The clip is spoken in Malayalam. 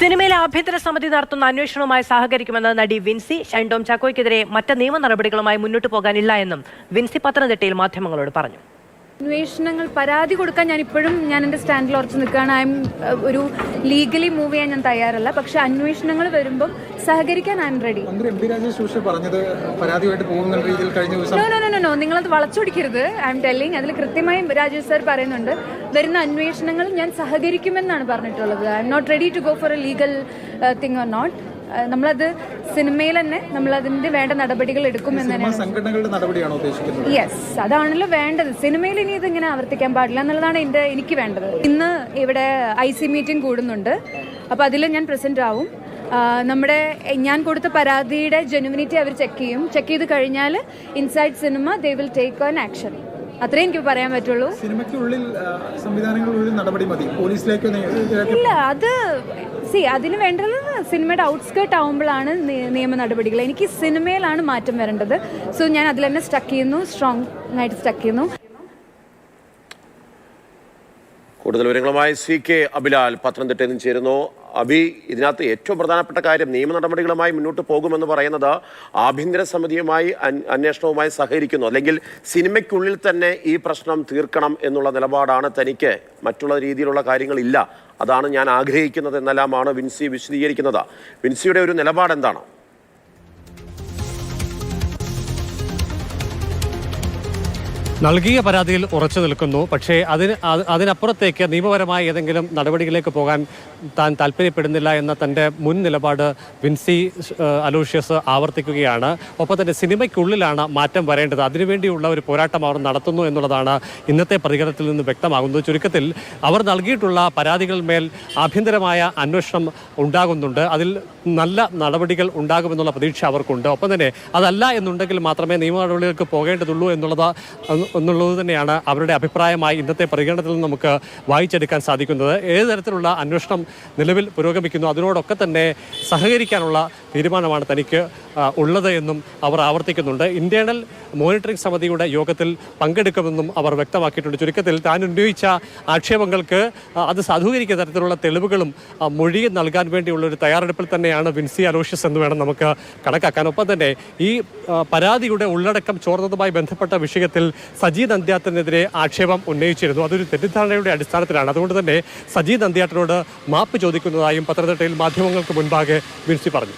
സിനിമയിലെ ആഭ്യന്തര സമിതി നടത്തുന്ന അന്വേഷണവുമായി സഹകരിക്കുമെന്ന് നടി വിൻസി ഷൈൻഡോം ചാക്കോയ്ക്കെതിരെ മറ്റ് നിയമ നടപടികളുമായി മുന്നോട്ട് പോകാനില്ല എന്നും വിൻസി പത്തനംതിട്ടയിൽ മാധ്യമങ്ങളോട് പറഞ്ഞു അന്വേഷണങ്ങൾ പരാതി കൊടുക്കാൻ ഞാൻ ഇപ്പോഴും ഞാൻ എന്റെ സ്റ്റാൻഡിൽ ഉറച്ചു നിൽക്കുകയാണ്. ഐ എം ഒരു ലീഗലി മൂവ് ചെയ്യാൻ ഞാൻ തയ്യാറല്ല. പക്ഷെ അന്വേഷണങ്ങൾ വരുമ്പം സഹകരിക്കാൻ I'm ready no no no no നിങ്ങളത് വളച്ചൊടിക്കരുത്. ഐ എം ടെല്ലിങ് അതിൽ കൃത്യമായും രാജേഷ് സാർ പറയുന്നുണ്ട്. വരുന്ന അന്വേഷണങ്ങൾ ഞാൻ സഹകരിക്കുമെന്നാണ് പറഞ്ഞിട്ടുള്ളത്. I'm not ready to go for a legal thing or not നമ്മളത് സിനിമയിൽ തന്നെ നമ്മൾ അതിന്റെ വേണ്ട നടപടികൾ എടുക്കും എന്ന് തന്നെയാണ്. യെസ് അതാണല്ലോ വേണ്ടത്. സിനിമയിൽ ഇനി ഇതിങ്ങനെ ആവർത്തിക്കാൻ പാടില്ല എന്നുള്ളതാണ് എന്റെ എനിക്ക് വേണ്ടത്. ഇന്ന് ഇവിടെ ഐ സി മീറ്റിംഗ് കൂടുന്നുണ്ട്. അപ്പോൾ അതിൽ ഞാൻ പ്രസന്റ് ആവും. നമ്മുടെ ഞാൻ കൊടുത്ത പരാതിയുടെ ജെനുവിനിറ്റി അവർ ചെക്ക് ചെയ്യും. ചെക്ക് ചെയ്ത് കഴിഞ്ഞാൽ inside cinema they will take on action അത്രേ എനിക്ക് പറയാൻ പറ്റുള്ളൂ. സിനിമയ്ക്കുള്ളിൽ സംവിധാനങ്ങളുള്ളിൽ നടപടി മതി. പോലീസിലേക്ക് ഇല്ല അത് സി അതിന് വേണ്ടത് സിനിമയുടെ ഔട്ട്സ്കേർട്ട് ആവുമ്പോഴാണ് നിയമ നടപടികൾ. എനിക്ക് സിനിമയിലാണ് മാറ്റം വരേണ്ടത്. സോ ഞാൻ അതിൽ തന്നെ സ്റ്റക്ക് ചെയ്യുന്നു സ്ട്രോങ് ആയിട്ട് സ്റ്റക്ക് ചെയ്യുന്നു. കൂടുതൽ വിവരങ്ങളുമായി സി കെ അബിലാൽ പത്തനംതിട്ടയിൽ നിന്ന് ചേരുന്നു. അബി ഇതിനകത്ത് ഏറ്റവും പ്രധാനപ്പെട്ട കാര്യം നിയമ നടപടികളുമായി മുന്നോട്ട് പോകുമെന്ന് പറയുന്നത് ആഭ്യന്തര സമിതിയുമായി അന്വേഷണവുമായി സഹകരിക്കുന്നു. അല്ലെങ്കിൽ സിനിമയ്ക്കുള്ളിൽ തന്നെ ഈ പ്രശ്നം തീർക്കണം എന്നുള്ള നിലപാടാണ് തനിക്ക്. മറ്റുള്ള രീതിയിലുള്ള കാര്യങ്ങളില്ല. അതാണ് ഞാൻ ആഗ്രഹിക്കുന്നത് എന്നെല്ലാമാണ് വിൻസി വിശദീകരിക്കുന്നത്. വിൻസിയുടെ ഒരു നിലപാട് എന്താണ് നൽകിയ പരാതിയിൽ ഉറച്ചു നിൽക്കുന്നു. പക്ഷേ അതിന് അത് അതിനപ്പുറത്തേക്ക് നിയമപരമായ ഏതെങ്കിലും നടപടികളിലേക്ക് പോകാൻ താൻ താല്പര്യപ്പെടുന്നില്ല എന്ന തന്റെ മുൻ നിലപാട് വിൻസി അലോഷ്യസ് ആവർത്തിക്കുകയാണ്. ഒപ്പം തന്നെ സിനിമയ്ക്കുള്ളിലാണ് മാറ്റം വരേണ്ടത്. അതിനുവേണ്ടിയുള്ള ഒരു പോരാട്ടം അവർ നടത്തുന്നു എന്നുള്ളതാണ് ഇന്നത്തെ പ്രതികരണത്തിൽ നിന്ന് വ്യക്തമാകുന്നത്. ചുരുക്കത്തിൽ അവർ നൽകിയിട്ടുള്ള പരാതികൾ മേൽ ആഭ്യന്തരമായ അന്വേഷണം ഉണ്ടാകുന്നുണ്ട്. അതിൽ നല്ല നടപടികൾ ഉണ്ടാകുമെന്നുള്ള പ്രതീക്ഷ അവർക്കുണ്ട്. ഒപ്പം തന്നെ അതല്ല എന്നുണ്ടെങ്കിൽ മാത്രമേ നിയമ നടപടികൾക്ക് പോകേണ്ടതുള്ളൂ എന്നുള്ളത് എന്നുള്ളത് തന്നെയാണ് അവരുടെ അഭിപ്രായമായി ഇന്നത്തെ പരിഗണനത്തിൽ നിന്ന് നമുക്ക് വായിച്ചെടുക്കാൻ സാധിക്കുന്നത്. ഏത് തരത്തിലുള്ള അന്വേഷണം നിലവിൽ പുരോഗമിക്കുന്നു അതിനോടൊക്കെ തന്നെ സഹകരിക്കാനുള്ള തീരുമാനമാണ് തനിക്ക് ഉള്ളത് എന്നും അവർ ആവർത്തിക്കുന്നുണ്ട്. ഇന്റേണൽ മോണിറ്ററിംഗ് സമിതിയുടെ യോഗത്തിൽ പങ്കെടുക്കുമെന്നും അവർ വ്യക്തമാക്കിയിട്ടുണ്ട്. ചുരുക്കത്തിൽ താൻ ഉന്നയിച്ച ആക്ഷേപങ്ങൾക്ക് അത് സാധൂകരിക്കുന്ന തരത്തിലുള്ള തെളിവുകളും മൊഴി നൽകാൻ വേണ്ടിയുള്ള ഒരു തയ്യാറെടുപ്പിൽ തന്നെയാണ് വിൻസി അലോഷ്യസ് എന്ന് വേണം നമുക്ക് കണക്കാക്കാൻ. ഒപ്പം തന്നെ ഈ പരാതിയുടെ ഉള്ളടക്കം ചോർന്നതുമായി ബന്ധപ്പെട്ട വിഷയത്തിൽ സജി നന്ദ്യാത്തിനെതിരെ ആക്ഷേപം ഉന്നയിച്ചിരുന്നു. അതൊരു തെറ്റിദ്ധാരണയുടെ അടിസ്ഥാനത്തിലാണ്. അതുകൊണ്ട് തന്നെ സജി നന്ദ്യാട്ടിനോട് മാപ്പ് ചോദിക്കുന്നതായും പത്തനംതിട്ടയിൽ മാധ്യമങ്ങൾക്ക് മുൻപാകെ വിൻസി പറഞ്ഞു.